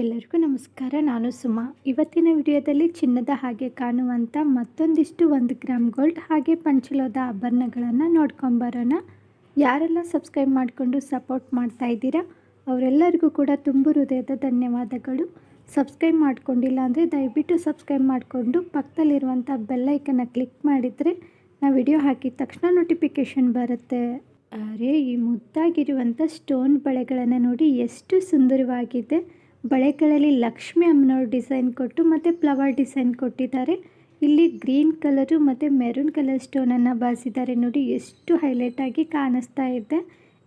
ಎಲ್ಲರಿಗೂ ನಮಸ್ಕಾರ. ನಾನು ಸುಮಾ. ಇವತ್ತಿನ ವಿಡಿಯೋದಲ್ಲಿ ಚಿನ್ನದ ಹಾಗೆ ಕಾಣುವಂಥ ಮತ್ತೊಂದಿಷ್ಟು ಒಂದು ಗ್ರಾಮ್ ಗೋಲ್ಡ್ ಹಾಗೆ ಪಂಚಲೋದ ಆಭರಣಗಳನ್ನು ನೋಡ್ಕೊಂಬರೋಣ ಯಾರೆಲ್ಲ ಸಬ್ಸ್ಕ್ರೈಬ್ ಮಾಡಿಕೊಂಡು ಸಪೋರ್ಟ್ ಮಾಡ್ತಾ ಇದ್ದೀರಾ, ಅವರೆಲ್ಲರಿಗೂ ಕೂಡ ತುಂಬು ಹೃದಯದ ಧನ್ಯವಾದಗಳು. ಸಬ್ಸ್ಕ್ರೈಬ್ ಮಾಡ್ಕೊಂಡಿಲ್ಲ ಅಂದರೆ ದಯವಿಟ್ಟು ಸಬ್ಸ್ಕ್ರೈಬ್ ಮಾಡಿಕೊಂಡು ಪಕ್ಕದಲ್ಲಿರುವಂಥ ಬೆಲ್ಲೈಕನ್ನು ಕ್ಲಿಕ್ ಮಾಡಿದರೆ ನಾ ವಿಡಿಯೋ ಹಾಕಿದ ತಕ್ಷಣ ನೋಟಿಫಿಕೇಷನ್ ಬರುತ್ತೆ. ಅರೆ, ಈ ಮುದ್ದಾಗಿರುವಂಥ ಸ್ಟೋನ್ ಬಳೆಗಳನ್ನು ನೋಡಿ ಎಷ್ಟು ಸುಂದರವಾಗಿದೆ. ಬಳೆಗಳಲ್ಲಿ ಲಕ್ಷ್ಮಿ ಅಮ್ಮನವ್ರ ಡಿಸೈನ್ ಕೊಟ್ಟು ಮತ್ತು ಫ್ಲವರ್ ಡಿಸೈನ್ ಕೊಟ್ಟಿದ್ದಾರೆ. ಇಲ್ಲಿ ಗ್ರೀನ್ ಕಲರು ಮತ್ತು ಮೆರೂನ್ ಕಲರ್ ಸ್ಟೋನನ್ನು ಬಳಸಿದ್ದಾರೆ ನೋಡಿ, ಎಷ್ಟು ಹೈಲೈಟ್ ಆಗಿ ಕಾಣಿಸ್ತಾ ಇದೆ.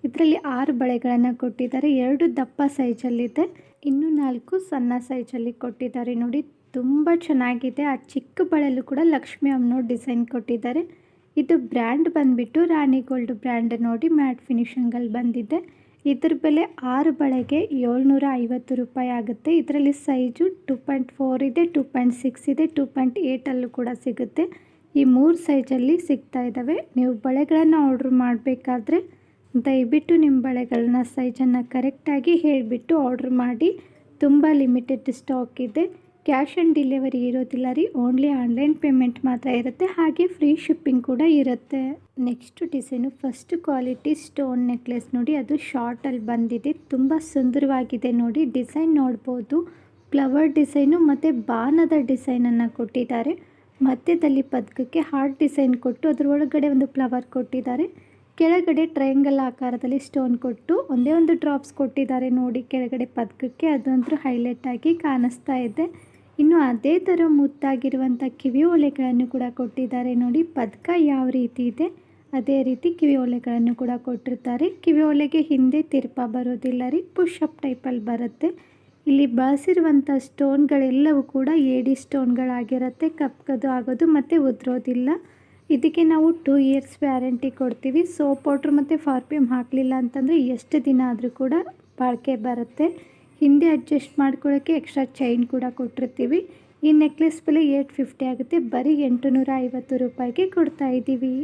ಇದರಲ್ಲಿ ಆರು ಬಳೆಗಳನ್ನು ಕೊಟ್ಟಿದ್ದಾರೆ. ಎರಡು ದಪ್ಪ ಸೈಜಲ್ಲಿದೆ. ಇನ್ನು ನಾಲ್ಕು ಸಣ್ಣ ಸೈಜಲ್ಲಿ ಕೊಟ್ಟಿದ್ದಾರೆ. ನೋಡಿ, ತುಂಬ ಚೆನ್ನಾಗಿದೆ. ಆ ಚಿಕ್ಕ ಬಳೆಯಲ್ಲೂ ಕೂಡ ಲಕ್ಷ್ಮಿ ಅಮ್ಮನವ್ರ ಡಿಸೈನ್ ಕೊಟ್ಟಿದ್ದಾರೆ. ಇದು ಬ್ರ್ಯಾಂಡ್ ಬಂದುಬಿಟ್ಟು ರಾಣಿ ಗೋಲ್ಡ್ ಬ್ರ್ಯಾಂಡ್ ನೋಡಿ ಮ್ಯಾಟ್ ಫಿನಿಷಿಂಗಲ್ಲಿ ಬಂದಿದೆ. ಇದ್ರ ಬೆಲೆ ಆರು ಬಳೆಗೆ ಏಳ್ನೂರ ಐವತ್ತು ರೂಪಾಯಿ ಆಗುತ್ತೆ. ಇದರಲ್ಲಿ ಸೈಜು ಟೂ ಪಾಯಿಂಟ್ ಫೋರ್ ಇದೆ ಟು ಪಾಯಿಂಟ್ ಸಿಕ್ಸ್ ಇದೆ ಟೂ ಪಾಯಿಂಟ್ ಏಯ್ಟಲ್ಲೂ ಕೂಡ ಸಿಗುತ್ತೆ. ಈ ಮೂರು ಸೈಜಲ್ಲಿ ಸಿಗ್ತಾ ಇದ್ದಾವೆ ನೀವು ಬಳೆಗಳನ್ನು ಆರ್ಡ್ರ್ ಮಾಡಬೇಕಾದ್ರೆ ದಯವಿಟ್ಟು ನಿಮ್ಮ ಬಳೆಗಳನ್ನ ಸೈಜನ್ನು ಕರೆಕ್ಟಾಗಿ ಹೇಳಿಬಿಟ್ಟು ಆರ್ಡ್ರ್ ಮಾಡಿ. ತುಂಬ ಲಿಮಿಟೆಡ್ ಸ್ಟಾಕ್ ಇದೆ. ಕ್ಯಾಶ್ ಆನ್ ಡೆಲಿವರಿ ಇರೋದಿಲ್ಲ ರೀ. ಓನ್ಲಿ ಆನ್ಲೈನ್ ಪೇಮೆಂಟ್ ಮಾತ್ರ ಇರುತ್ತೆ. ಹಾಗೆ ಫ್ರೀ ಶಿಪ್ಪಿಂಗ್ ಕೂಡ ಇರುತ್ತೆ. Next design first quality stone necklace ನೋಡಿ. ಅದು ಶಾರ್ಟಲ್ಲಿ ಬಂದಿದೆ. ತುಂಬ ಸುಂದರವಾಗಿದೆ ನೋಡಿ. ಡಿಸೈನ್ ನೋಡ್ಬೋದು. ಫ್ಲವರ್ ಡಿಸೈನು ಮತ್ತು ಬಾನದ ಡಿಸೈನನ್ನು ಕೊಟ್ಟಿದ್ದಾರೆ. ಮಧ್ಯದಲ್ಲಿ ಪದಕಕ್ಕೆ ಹಾರ್ಟ್ ಡಿಸೈನ್ ಕೊಟ್ಟು ಅದರ ಒಳಗಡೆ ಒಂದು ಫ್ಲವರ್ ಕೊಟ್ಟಿದ್ದಾರೆ. ಕೆಳಗಡೆ ಟ್ರಯಾಂಗಲ್ ಆಕಾರದಲ್ಲಿ ಸ್ಟೋನ್ ಕೊಟ್ಟು ಒಂದೇ ಒಂದು ಡ್ರಾಪ್ಸ್ ಕೊಟ್ಟಿದ್ದಾರೆ ನೋಡಿ. ಕೆಳಗಡೆ ಪದಕಕ್ಕೆ ಅದಂತೂ ಹೈಲೈಟ್ ಆಗಿ ಕಾಣಿಸ್ತಾ ಇದೆ. ಇನ್ನು ಅದೇ ಥರ ಮುತ್ತಾಗಿರುವಂಥ ಕಿವಿ ಒಲೆಗಳನ್ನು ಕೂಡ ಕೊಟ್ಟಿದ್ದಾರೆ. ನೋಡಿ, ಪದಕ ಯಾವ ರೀತಿ ಇದೆ? ಅದೇ ರೀತಿ ಕಿವಿ ಒಲೆಗಳನ್ನು ಕೂಡ ಕೊಟ್ಟಿರ್ತಾರೆ. ಕಿವಿ ಒಲೆಗೆ ಹಿಂದೆ ತಿರ್ಪ ಬರೋದಿಲ್ಲ ರೀ ಪುಷಪ್ ಟೈಪಲ್ಲಿ ಬರುತ್ತೆ. ಇಲ್ಲಿ ಬಳಸಿರುವಂಥ ಸ್ಟೋನ್ಗಳೆಲ್ಲವೂ ಕೂಡ ಏಡಿ ಸ್ಟೋನ್ಗಳಾಗಿರುತ್ತೆ ಕಪ್ಕದು ಆಗೋದು ಮತ್ತು ಉದುರೋದಿಲ್ಲ. ಇದಕ್ಕೆ ನಾವು ಟೂ ಇಯರ್ಸ್ ವ್ಯಾರಂಟಿ ಕೊಡ್ತೀವಿ. ಸೋಪ್ ಪೌಡ್ರ್ ಮತ್ತು ಫಾರ್ಫ್ಯೂಮ್ ಹಾಕಲಿಲ್ಲ ಅಂತಂದರೆ ಎಷ್ಟು ದಿನ ಆದರೂ ಕೂಡ ಬಾಳಿಕೆ ಬರುತ್ತೆ. ಹಿಂದೆ ಅಡ್ಜಸ್ಟ್ ಮಾಡ್ಕೊಳ್ಳೋಕ್ಕೆ ಎಕ್ಸ್ಟ್ರಾ ಚೈನ್ ಕೂಡ ಕೊಟ್ಟಿರ್ತೀವಿ. ಈ ನೆಕ್ಲೆಸ್ ಬೆಲೆ ಏಟ್ ಫಿಫ್ಟಿ ಆಗುತ್ತೆ. ಬರೀ ಎಂಟು ನೂರ ಐವತ್ತು ರೂಪಾಯಿಗೆ ಕೊಡ್ತಾ ಇದ್ದೀವಿ.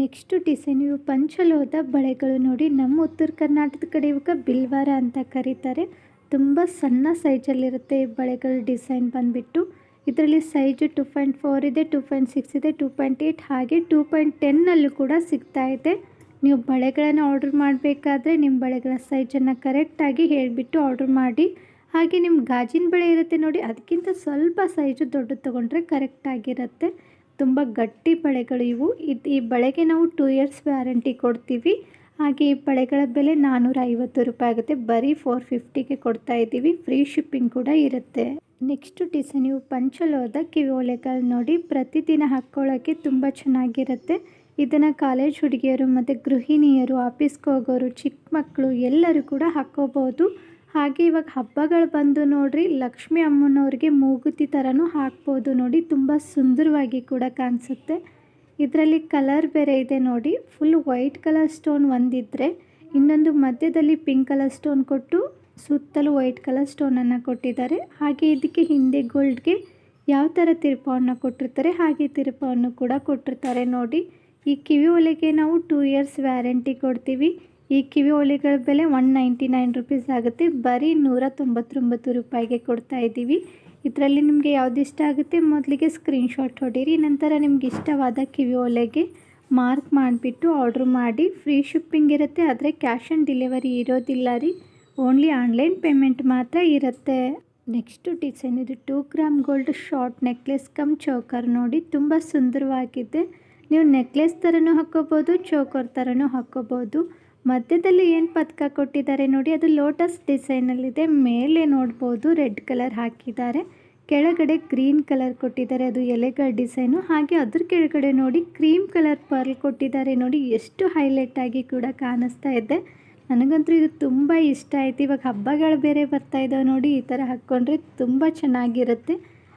ನೆಕ್ಸ್ಟು ಡಿಸೈನ್ ಇವು ಪಂಚಲೋದ ಬಳೆಗಳು ನೋಡಿ. ನಮ್ಮ ಉತ್ತರ ಕರ್ನಾಟಕದ ಕಡೆ ಇವಾಗ ಬಿಲ್ವಾರ ಅಂತ ಕರೀತಾರೆ. ತುಂಬ ಸಣ್ಣ ಸೈಜಲ್ಲಿರುತ್ತೆ ಈ ಬಳೆಗಳ ಡಿಸೈನ್ ಬಂದುಬಿಟ್ಟು. ಇದರಲ್ಲಿ ಸೈಜು ಟು ಪಾಯಿಂಟ್ ಫೋರ್ ಇದೆ ಟು ಪಾಯಿಂಟ್ ಸಿಕ್ಸ್ ಇದೆ ಟು ಪಾಯಿಂಟ್ ಏಯ್ಟ್ ಹಾಗೆ ಟೂ ಪಾಯಿಂಟ್ ಟೆನ್ನಲ್ಲೂ ಕೂಡ ಸಿಗ್ತಾ ಇದೆ. ನೀವು ಬಳೆಗಳನ್ನು ಆರ್ಡ್ರ್ ಮಾಡಬೇಕಾದ್ರೆ ನಿಮ್ಮ ಬಳೆಗಳ ಸೈಜನ್ನು ಕರೆಕ್ಟಾಗಿ ಹೇಳಿಬಿಟ್ಟು ಆರ್ಡ್ರ್ ಮಾಡಿ. ಹಾಗೆ ನಿಮ್ಮ ಗಾಜಿನ ಬಳೆ ಇರುತ್ತೆ ನೋಡಿ, ಅದಕ್ಕಿಂತ ಸ್ವಲ್ಪ ಸೈಜು ದೊಡ್ಡದು ತೊಗೊಂಡ್ರೆ ಕರೆಕ್ಟಾಗಿರುತ್ತೆ ತುಂಬ ಗಟ್ಟಿ ಬಳೆಗಳು ಇವು. ಇದು ಈ ಬಳೆಗೆ ನಾವು ಟೂ ಇಯರ್ಸ್ ವ್ಯಾರಂಟಿ ಕೊಡ್ತೀವಿ. ಹಾಗೆ ಈ ಬಳೆಗಳ ಬೆಲೆ ನಾನ್ನೂರ ಐವತ್ತು ರೂಪಾಯಿ ಆಗುತ್ತೆ. ಬರೀ ಫೋರ್ ಫಿಫ್ಟಿಗೆ ಕೊಡ್ತಾ ಇದ್ದೀವಿ. ಫ್ರೀ ಶಿಪ್ಪಿಂಗ್ ಕೂಡ ಇರುತ್ತೆ. ನೆಕ್ಸ್ಟ್ ಡಿಸೈನ್ ಇವು. ಪಂಚಲೋದ ಕಿವಿ ಓಲೆಗಳು ನೋಡಿ. ಪ್ರತಿದಿನ ಹಾಕ್ಕೊಳ್ಳೋಕ್ಕೆ ತುಂಬ ಚೆನ್ನಾಗಿರುತ್ತೆ. ಇದನ್ನು ಕಾಲೇಜ್ ಹುಡುಗಿಯರು ಮತ್ತು ಗೃಹಿಣಿಯರು, ಆಫೀಸ್ಗೆ ಹೋಗೋರು ಚಿಕ್ಕ ಮಕ್ಕಳು ಎಲ್ಲರೂ ಕೂಡ ಹಾಕ್ಕೋಬೋದು. ಹಾಗೆ ಇವಾಗ ಹಬ್ಬಗಳು ಬಂದು ನೋಡ್ರಿ, ಲಕ್ಷ್ಮಿ ಅಮ್ಮನವ್ರಿಗೆ ಮೂಗುತಿ ಥರನೂ ಹಾಕ್ಬೋದು ನೋಡಿ, ತುಂಬ ಸುಂದರವಾಗಿ ಕೂಡ ಕಾಣಿಸುತ್ತೆ. ಇದರಲ್ಲಿ ಕಲರ್ ಬೇರೆ ಇದೆ ನೋಡಿ, ಫುಲ್ ವೈಟ್ ಕಲರ್ ಸ್ಟೋನ್ ಒಂದಿದ್ರೆ, ಇನ್ನೊಂದು ಮಧ್ಯದಲ್ಲಿ ಪಿಂಕ್ ಕಲರ್ ಸ್ಟೋನ್ ಕೊಟ್ಟು ಸುತ್ತಲೂ ವೈಟ್ ಕಲರ್ ಸ್ಟೋನನ್ನು ಕೊಟ್ಟಿದ್ದಾರೆ. ಹಾಗೆ ಇದಕ್ಕೆ ಹಿಂದೆ ಗೋಲ್ಡ್ಗೆ ಯಾವ ಥರ ತಿರುಪವನ್ನು ಕೊಟ್ಟಿರ್ತಾರೆ, ಹಾಗೆ ತಿರುಪವನ್ನು ಕೂಡ ಕೊಟ್ಟಿರ್ತಾರೆ ನೋಡಿ. ಈ ಕಿವಿ ಒಲೆಗೆ ನಾವು ಟೂ ಇಯರ್ಸ್ ವ್ಯಾರಂಟಿ ಕೊಡ್ತೀವಿ. ಈ ಕಿವಿ ಒಲೆಗಳ ಬೆಲೆ ಒನ್ ನೈಂಟಿ ನೈನ್ ರುಪೀಸ್ ಆಗುತ್ತೆ. ಬರೀ ನೂರ ತೊಂಬತ್ತೊಂಬತ್ತು ರೂಪಾಯಿಗೆ ಕೊಡ್ತಾ ಇದ್ದೀವಿ. ಇದರಲ್ಲಿ ನಿಮಗೆ ಯಾವ್ದು ಇಷ್ಟ ಆಗುತ್ತೆ ಮೊದಲಿಗೆ ಸ್ಕ್ರೀನ್ಶಾಟ್ ಹೊಡೀರಿ. ನಂತರ ನಿಮ್ಗೆ ಇಷ್ಟವಾದ ಕಿವಿ ಒಲೆಗೆ ಮಾರ್ಕ್ ಮಾಡಿಬಿಟ್ಟು ಆರ್ಡ್ರ್ ಮಾಡಿ. ಫ್ರೀ ಶಿಪ್ಪಿಂಗ್ ಇರುತ್ತೆ, ಆದರೆ ಕ್ಯಾಶ್ ಆನ್ ಡೆಲಿವರಿ ಇರೋದಿಲ್ಲ ರೀ. ಓನ್ಲಿ ಆನ್ಲೈನ್ ಪೇಮೆಂಟ್ ಮಾತ್ರ ಇರುತ್ತೆ. ನೆಕ್ಸ್ಟು ಡಿಸೈನ್ ಇದು two gram gold short necklace cum choker ನೋಡಿ. ತುಂಬ ಸುಂದರವಾಗಿದೆ. ನೀವು ನೆಕ್ಲೆಸ್ ಥರನೂ ಹಾಕ್ಕೋಬೋದು ಚೋಕರ್ ಥರನೂ ಹಾಕ್ಕೋಬೋದು. ಮಧ್ಯದಲ್ಲಿ ಏನು ಪದಕ ಕೊಟ್ಟಿದ್ದಾರೆ ನೋಡಿ, ಅದು ಲೋಟಸ್ ಡಿಸೈನಲ್ಲಿದೆ ಮೇಲೆ ನೋಡ್ಬೋದು ರೆಡ್ ಕಲರ್ ಹಾಕಿದ್ದಾರೆ. ಕೆಳಗಡೆ ಗ್ರೀನ್ ಕಲರ್ ಕೊಟ್ಟಿದ್ದಾರೆ, ಅದು ಎಲೆಗಳ ಡಿಸೈನು ಹಾಗೆ ಅದ್ರ ಕೆಳಗಡೆ ನೋಡಿ ಕ್ರೀಮ್ ಕಲರ್ ಪರ್ಲ್ ಕೊಟ್ಟಿದ್ದಾರೆ ನೋಡಿ, ಎಷ್ಟು ಹೈಲೈಟ್ ಆಗಿ ಕೂಡ ಕಾಣಿಸ್ತಾ ಇದೆ. ನನಗಂತೂ ಇದು ತುಂಬ ಇಷ್ಟ ಆಯಿತು. ಇವಾಗ ಹಬ್ಬಗಳು ಬೇರೆ ಬರ್ತಾ ಇದ್ದಾವೆ ನೋಡಿ, ಈ ಥರ ಹಾಕ್ಕೊಂಡ್ರೆ ತುಂಬ ಚೆನ್ನಾಗಿರುತ್ತೆ.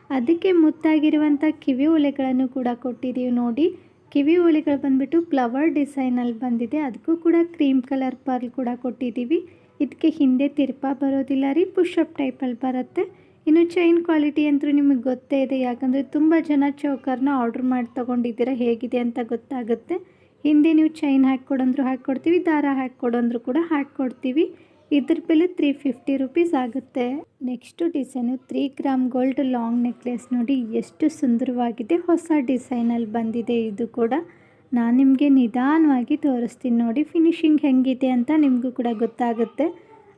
ಅದಕ್ಕೆ ಮುತ್ತಾಗಿರುವಂಥ ಕಿವಿ ಒಲೆಗಳನ್ನು ಕೂಡ ಕೊಟ್ಟಿದ್ದೀವಿ ನೋಡಿ. ಕಿವಿ ಹೋಳಿಗಳು ಬಂದುಬಿಟ್ಟು ಫ್ಲವರ್ ಡಿಸೈನಲ್ಲಿ ಬಂದಿದೆ. ಅದಕ್ಕೂ ಕೂಡ ಕ್ರೀಮ್ ಕಲರ್ ಪರ್ಲ್ ಕೂಡ ಕೊಟ್ಟಿದ್ದೀವಿ. ಇದಕ್ಕೆ ಹಿಂದೆ ತಿರುಪ ಬರೋದಿಲ್ಲ ರೀ ಪುಷಪ್ ಟೈಪಲ್ಲಿ ಬರುತ್ತೆ. ಇನ್ನು ಚೈನ್ ಕ್ವಾಲಿಟಿ ಅಂತೂ ನಿಮಗೆ ಗೊತ್ತೇ ಇದೆ. ಯಾಕಂದರೆ ತುಂಬ ಜನ ಚೌಕರ್ನ ಆರ್ಡ್ರ್ ಮಾಡಿ ತೊಗೊಂಡಿದ್ದೀರ, ಹೇಗಿದೆ ಅಂತ ಗೊತ್ತಾಗುತ್ತೆ. ಹಿಂದೆ ನೀವು ಚೈನ್ ಹಾಕ್ಕೊಡಂದ್ರು ಹಾಕ್ಕೊಡ್ತೀವಿ, ದಾರ ಹಾಕ್ಕೊಡಂದ್ರು ಕೂಡ ಹಾಕ್ಕೊಡ್ತೀವಿ. ಇದ್ರ ಬೆಲೆ ತ್ರೀ ಫಿಫ್ಟಿ ರುಪೀಸ್ ಆಗುತ್ತೆ. Next design three gram gold long necklace ನೋಡಿ ಎಷ್ಟು ಸುಂದರವಾಗಿದೆ. ಹೊಸ ಡಿಸೈನಲ್ಲಿ ಬಂದಿದೆ ಇದು ಕೂಡ. ನಾನು ನಿಮಗೆ ನಿಧಾನವಾಗಿ ತೋರಿಸ್ತೀನಿ ನೋಡಿ ಫಿನಿಶಿಂಗ್ ಹೆಂಗಿದೆ ಅಂತ ನಿಮಗೂ ಕೂಡ ಗೊತ್ತಾಗುತ್ತೆ.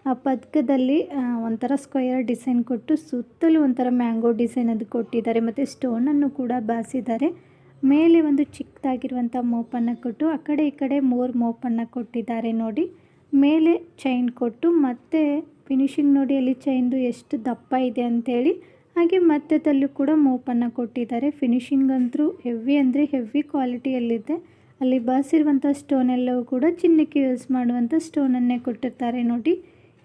ಆ ಪದಕದಲ್ಲಿ ಒಂಥರ ಸ್ಕ್ವಯರ್ ಡಿಸೈನ್ ಕೊಟ್ಟು ಸುತ್ತಲೂ ಒಂಥರ ಮ್ಯಾಂಗೋ ಡಿಸೈನ್ ಅದು ಕೊಟ್ಟಿದ್ದಾರೆ. ಮತ್ತು ಸ್ಟೋನನ್ನು ಕೂಡ ಬಾಸಿದ್ದಾರೆ. ಮೇಲೆ ಒಂದು ಚಿಕ್ಕದಾಗಿರುವಂಥ ಮೋಪನ್ನು ಕೊಟ್ಟು ಆ ಕಡೆ ಈ ಕಡೆ ಮೂರು ಮೋಪನ್ನು ಕೊಟ್ಟಿದ್ದಾರೆ ನೋಡಿ. ಮೇಲೆ ಚೈನ್ ಕೊಟ್ಟು ಮತ್ತೆ ಫಿನಿಶಿಂಗ್ ನೋಡಿ ಅಲ್ಲಿ ಚೈನ್ದು ಎಷ್ಟು ದಪ್ಪ ಇದೆ ಅಂಥೇಳಿ ಹಾಗೆ ಮಧ್ಯದಲ್ಲೂ ಕೂಡ ಮೋಪನ್ನು ಕೊಟ್ಟಿದ್ದಾರೆ. ಫಿನಿಶಿಂಗ್ ಅಂತೂ ಹೆವಿ ಅಂದರೆ ಹೆವಿ ಕ್ವಾಲಿಟಿಯಲ್ಲಿದೆ ಅಲ್ಲಿ ಬಾಸಿರುವಂಥ ಸ್ಟೋನ್ ಎಲ್ಲವೂ ಕೂಡ ಚಿನ್ನಕ್ಕೆ ಯೂಸ್ ಮಾಡುವಂಥ ಸ್ಟೋನನ್ನೇ ಕೊಟ್ಟಿರ್ತಾರೆ ನೋಡಿ.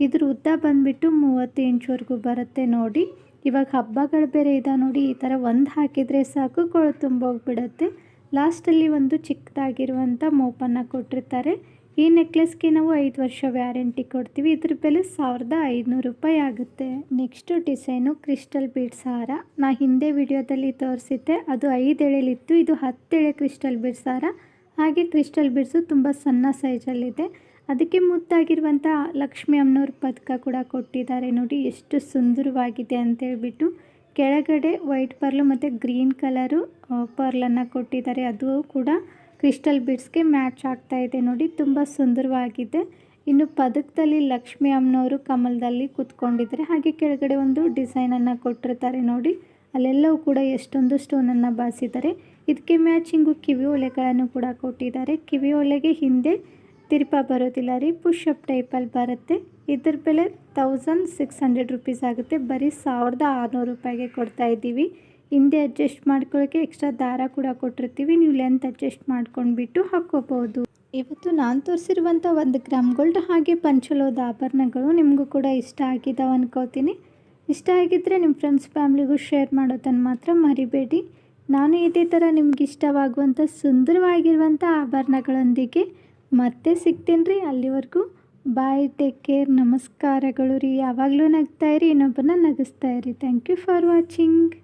ಇದ್ರ ಉದ್ದ ಬಂದುಬಿಟ್ಟು ಮೂವತ್ತು ಇಂಚ್ವರೆಗೂ ಬರುತ್ತೆ ನೋಡಿ. ಇವಾಗ ಹಬ್ಬಗಳು ಬೇರೆ ಇದೆ ನೋಡಿ, ಈ ಥರ ಒಂದು ಹಾಕಿದರೆ ಸಾಕು ಕೊಳು ತುಂಬೋಗ್ಬಿಡುತ್ತೆ. ಲಾಸ್ಟಲ್ಲಿ ಒಂದು ಚಿಕ್ಕದಾಗಿರುವಂಥ ಮೋಪನ್ನು ಕೊಟ್ಟಿರ್ತಾರೆ. ಈ ನೆಕ್ಲೆಸ್ಗೆ ನಾವು ಐದು ವರ್ಷ ವ್ಯಾರಂಟಿ ಕೊಡ್ತೀವಿ. ಇದ್ರ ಬೆಲೆ ಸಾವಿರದ ಐದುನೂರು ರೂಪಾಯಿ ಆಗುತ್ತೆ. ನೆಕ್ಸ್ಟು ಡಿಸೈನು ಕ್ರಿಸ್ಟಲ್ ಬೀಡ್ಸ್ ಹಾರ ನಾ ಹಿಂದೆ ವಿಡಿಯೋದಲ್ಲಿ ತೋರಿಸಿದ್ದೆ, ಅದು ಐದು ಎಳೆಲಿತ್ತು ಇದು ಹತ್ತು ಎಳೆ ಕ್ರಿಸ್ಟಲ್ ಬೀಡ್ಸ್ ಹಾರ ಹಾಗೆ ಕ್ರಿಸ್ಟಲ್ ಬೀಡ್ಸು ತುಂಬ ಸಣ್ಣ ಸೈಜಲ್ಲಿದೆ. ಅದಕ್ಕೆ ಮುದ್ದಾಗಿರುವಂಥ ಲಕ್ಷ್ಮಿ ಅಮ್ಮನವ್ರ ಪದಕ ಕೂಡ ಕೊಟ್ಟಿದ್ದಾರೆ ನೋಡಿ, ಎಷ್ಟು ಸುಂದರವಾಗಿದೆ ಅಂತೇಳ್ಬಿಟ್ಟು. ಕೆಳಗಡೆ ವೈಟ್ ಪರ್ಲು ಮತ್ತು ಗ್ರೀನ್ ಕಲರು ಪರ್ಲನ್ನು ಕೊಟ್ಟಿದ್ದಾರೆ, ಅದು ಕೂಡ ಕ್ರಿಸ್ಟಲ್ ಬೀಡ್ಸ್ಗೆ ಮ್ಯಾಚ್ ಆಗ್ತಾ ಇದೆ ನೋಡಿ, ತುಂಬ ಸುಂದರವಾಗಿದೆ. ಇನ್ನು ಪದಕದಲ್ಲಿ ಲಕ್ಷ್ಮಿ ಅಮ್ಮನವರು ಕಮಲದಲ್ಲಿ ಕೂತ್ಕೊಂಡಿದ್ದಾರೆ. ಹಾಗೆ ಕೆಳಗಡೆ ಒಂದು ಡಿಸೈನನ್ನು ಕೊಟ್ಟಿರ್ತಾರೆ ನೋಡಿ, ಅಲ್ಲೆಲ್ಲವೂ ಕೂಡ ಎಷ್ಟೊಂದು ಸ್ಟೋನನ್ನು ಬಾಸಿದ್ದಾರೆ. ಇದಕ್ಕೆ ಮ್ಯಾಚಿಂಗು ಕಿವಿ ಒಲೆಗಳನ್ನು ಕೂಡ ಕೊಟ್ಟಿದ್ದಾರೆ. ಕಿವಿ ಒಲೆಗೆ ಹಿಂದೆ ತಿರುಪ ಬರೋದಿಲ್ಲ ರೀ ಪುಷಪ್ ಟೈಪಲ್ಲಿ ಬರುತ್ತೆ. ಇದ್ರ ಬೆಲೆ ತೌಸಂಡ್ ಸಿಕ್ಸ್ ಹಂಡ್ರೆಡ್ ರುಪೀಸ್ ಆಗುತ್ತೆ. ಬರೀ ಸಾವಿರದ ಆರುನೂರು ರೂಪಾಯಿಗೆ ಕೊಡ್ತಾ ಇದ್ದೀವಿ. ಹಿಂದೆ ಅಡ್ಜಸ್ಟ್ ಮಾಡ್ಕೊಳ್ಳೋಕ್ಕೆ ಎಕ್ಸ್ಟ್ರಾ ದಾರ ಕೂಡ ಕೊಟ್ಟಿರ್ತೀವಿ. ನೀವು ಲೆಂತ್ ಅಡ್ಜಸ್ಟ್ ಮಾಡ್ಕೊಂಡ್ಬಿಟ್ಟು ಹಾಕ್ಕೋಬೋದು. ಇವತ್ತು ನಾನು ತೋರಿಸಿರುವಂಥ ಒಂದು ಗ್ರಾಮ್ ಗೋಲ್ಡ್ ಹಾಗೆ ಪಂಚಲೋದ ಆಭರಣಗಳು ನಿಮಗೂ ಕೂಡ ಇಷ್ಟ ಆಗಿದ್ದಾವೆ ಅನ್ಕೋತೀನಿ. ಇಷ್ಟ ಆಗಿದ್ದರೆ ನಿಮ್ಮ ಫ್ರೆಂಡ್ಸ್ ಫ್ಯಾಮ್ಲಿಗೂ ಶೇರ್ ಮಾಡೋದನ್ನು ಮಾತ್ರ ಮರಿಬೇಡಿ. ನಾನು ಇದೇ ಥರ ನಿಮ್ಗೆ ಇಷ್ಟವಾಗುವಂಥ ಸುಂದರವಾಗಿರುವಂಥ ಆಭರಣಗಳೊಂದಿಗೆ ಮತ್ತೆ ಸಿಗ್ತೀನಿ ರೀ ಅಲ್ಲಿವರೆಗೂ. ಬಾಯ್ ಟೇಕ್ ಕೇರ್ ನಮಸ್ಕಾರಗಳು ರೀ. ಯಾವಾಗಲೂ ನಗ್ತಾ ಇರಿ ಇನ್ನೊಬ್ಬರನ್ನ ನಗಿಸ್ತಾ ಇರಿ. Thank you for watching